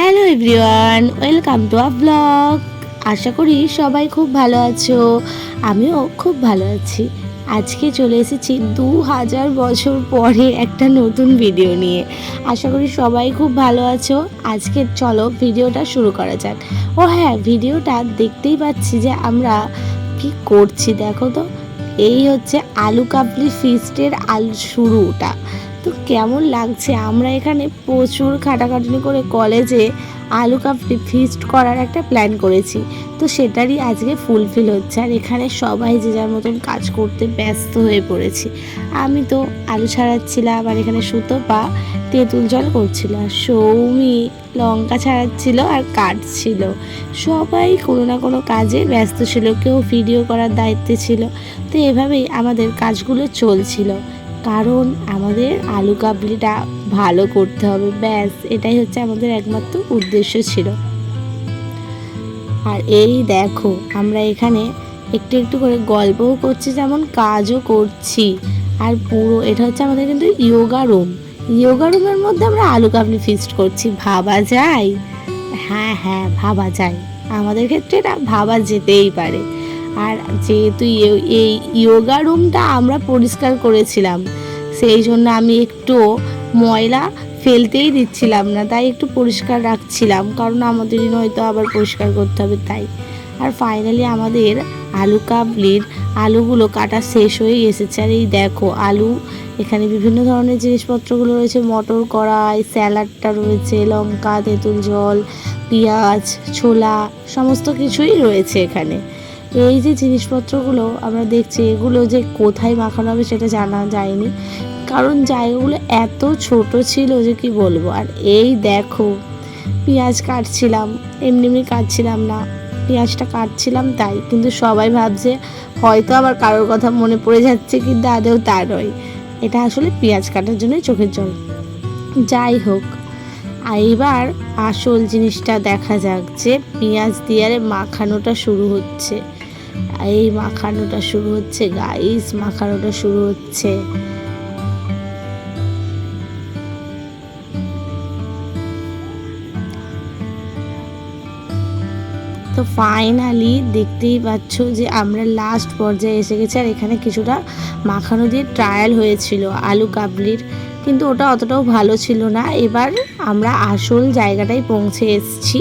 Hello everyone, welcome to a blog. আশা করি সবাই খুব ভালো আছো, আমিও খুব ভালো আছি। আজকে চলে এসেছি দু হাজার বছর পরে একটা নতুন ভিডিও নিয়ে। আশা করি সবাই খুব ভালো আছো। আজকে চলো ভিডিওটা শুরু করা যাক। ও হ্যাঁ ভিডিওটা দেখতেই পাচ্ছি যে আমরা কি করছি দেখো তো। এই হচ্ছে আলু কাবলি ফিস্টের আলু শুরুটা। তো কেমন লাগছে? আমরা এখানে প্রচুর খাটাখাটনি করে কলেজে আলু কাপড়ি ফিস্ট করার একটা প্ল্যান করেছি। তো সেটারই আজকে ফুলফিল হচ্ছে। আর এখানে সবাই যে যার মতন কাজ করতে ব্যস্ত হয়ে পড়েছি। আমি তো আলু ছাড়াচ্ছিলাম আর এখানে সুতপা তেঁতুল জল করছিল। আর সৌমি লঙ্কা ছাড়াচ্ছিল আর কাটছিল। সবাই কোনো না কোনো কাজে ব্যস্ত ছিল। কেউ ভিডিও করার দায়িত্বে ছিল। তো এভাবেই আমাদের কাজগুলো চলছিল। কারণ আমাদের আলু কাবলিটা ভালো করতে হবে, ব্যাস, এটাই হচ্ছে আমাদের একমাত্র উদ্দেশ্য ছিল। আর এই দেখো, আমরা এখানে একটু একটু করে গল্পও করছি, যেমন কাজও করছি। আর পুরো, এটা হচ্ছে আমাদের কিন্তু ইয়োগা রুম। ইয়োগা রুমের মধ্যে আমরা আলু কাবলি ফিস্ট করছি, ভাবা যায়? হ্যাঁ হ্যাঁ ভাবা যায়। আমাদের ক্ষেত্রে এটা ভাবা যেতেই পারে। আর যেহেতু ইয়ে- এই ইয়োগা রুমটা আমরা পরিষ্কার করেছিলাম, সেই জন্য আমি একটু ময়লা ফেলতেই দিচ্ছিলাম না, তাই একটু পরিষ্কার রাখছিলাম, কারণ আমাদেরই নয়তো আবার পরিষ্কার করতে হবে তাই। আর ফাইনালি আমাদের আলু কাবলির আলুগুলো কাটা শেষ হয়ে এসেছে, আর এই দেখো আলু, এখানে বিভিন্ন ধরনের জিনিসপত্রগুলো রয়েছে, মটর কড়াই, স্যালাডটা রয়েছে, লঙ্কা, তেঁতুল জল, পেঁয়াজ, ছোলা, সমস্ত কিছুই রয়েছে এখানে। এই যে জিনিসপত্রগুলো আমরা দেখছি, এগুলো যে কোথায় মাখানো হবে সেটা জানা যায়নি। কারণ জায়গাগুলো এত ছোট ছিল যে কি বলব? আর এই দেখো, পেঁয়াজ কাটছিলাম, এমনি এমনি কাটছিলাম না। পেঁয়াজটা কাটছিলাম তাই, কিন্তু সবাই ভাবছে, হয়তো আবার কারোর কথা মনে পড়ে যাচ্ছে, কিন্তু আদেও তা নয়। এটা আসলে পেঁয়াজ কাটার জন্যই চোখের জল। যাই হোক এবার আসল জিনিসটা দেখা যাক যে পেঁয়াজ দিয়ে মাখানোটা শুরু হচ্ছে। এই মাখানোটা শুরু হচ্ছে গাইস মাখানোটা শুরু হচ্ছে। তো ফাইনালি দেখতেই পাচ্ছ যে আমরা লাস্ট পর্যায়ে এসে গেছি আর এখানে কিছুটা মাখানো দিয়ে ট্রায়াল হয়েছিল আলু কাবলির, কিন্তু ওটা অতটাও ভালো ছিল না। এবার আমরা আসল জায়গাটায় পৌঁছে এসেছি।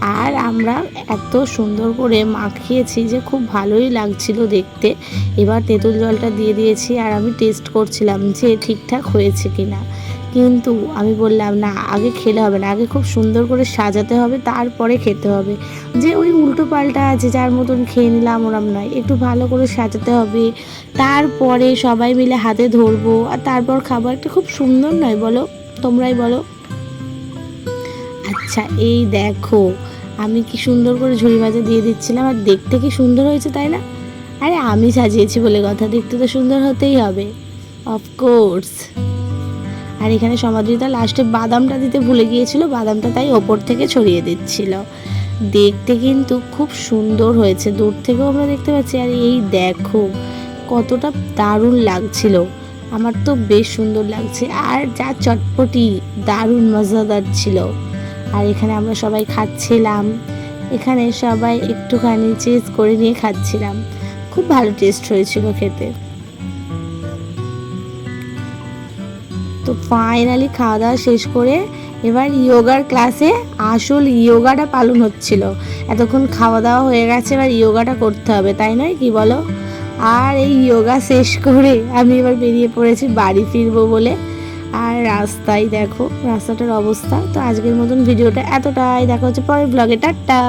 আর আমরা এত সুন্দর করে মাখিয়েছি যে খুব ভালোই লাগছিল দেখতে। এবার তেঁতুল জলটা দিয়ে দিয়েছি আর আমি টেস্ট করছিলাম যে ঠিকঠাক হয়েছে কিনা। কিন্তু আমি বললাম, না, আগে খেলে হবে না, আগে খুব সুন্দর করে সাজাতে হবে, তারপরে খেতে হবে। যে ওই উল্টো পাল্টা আছে, যার মতন খেয়ে নিলাম ওরম নয়, একটু ভালো করে সাজাতে হবে। তারপরে সবাই মিলে হাতে ধরবো, আর তারপর খাবারটা খুব সুন্দর নয়, বলো? তোমরাই বলো? আচ্ছা এই দেখো, আমি কি সুন্দর করে ঝুড়ি ভাজা দিয়ে দিচ্ছিলাম, আর দেখতে কি সুন্দর হয়েছে তাই না? আরে আমি সাজিয়েছি বলে কথা, দেখতে তো সুন্দর হতেই হবে অফকোর্স আর এখানে সমাদৃতা লাস্টে বাদামটা দিতে ভুলে গিয়েছিল, বাদামটা তাই ওপর থেকে ছড়িয়ে দিচ্ছিল। দেখতে কিন্তু খুব সুন্দর হয়েছে, দূর থেকেও আমরা দেখতে পাচ্ছি, আর এই দেখো, কতটা দারুণ লাগছিল, আমার তো বেশ সুন্দর লাগছে, আর যা চটপটি, দারুণ মজাদার ছিল। আর এখানে আমরা সবাই খাচ্ছিলাম। এখানে সবাই একটুখানি চেজ করে নিয়ে খাচ্ছিলাম। খুব ভালো টেস্ট হয়েছিল খেতে। তো ফাইনালি খাওয়া দাওয়া শেষ করে এবার ইয়োগার ক্লাসে আসল ইয়োগাটা পালন হচ্ছিল। এতক্ষণ খাওয়া দাওয়া হয়ে গেছে, এবার ইয়োগাটা করতে হবে, তাই নয় কি বলো? আর এই ইয়োগা শেষ করে আমি এবার বেরিয়ে পড়েছি, বাড়ি ফিরবো বলে। আর রাস্তায় দেখো, রাস্তাটার অবস্থা। তো আজকের মতন ভিডিওটা এতটাই। দেখা হচ্ছে পরের ব্লগে টাটা!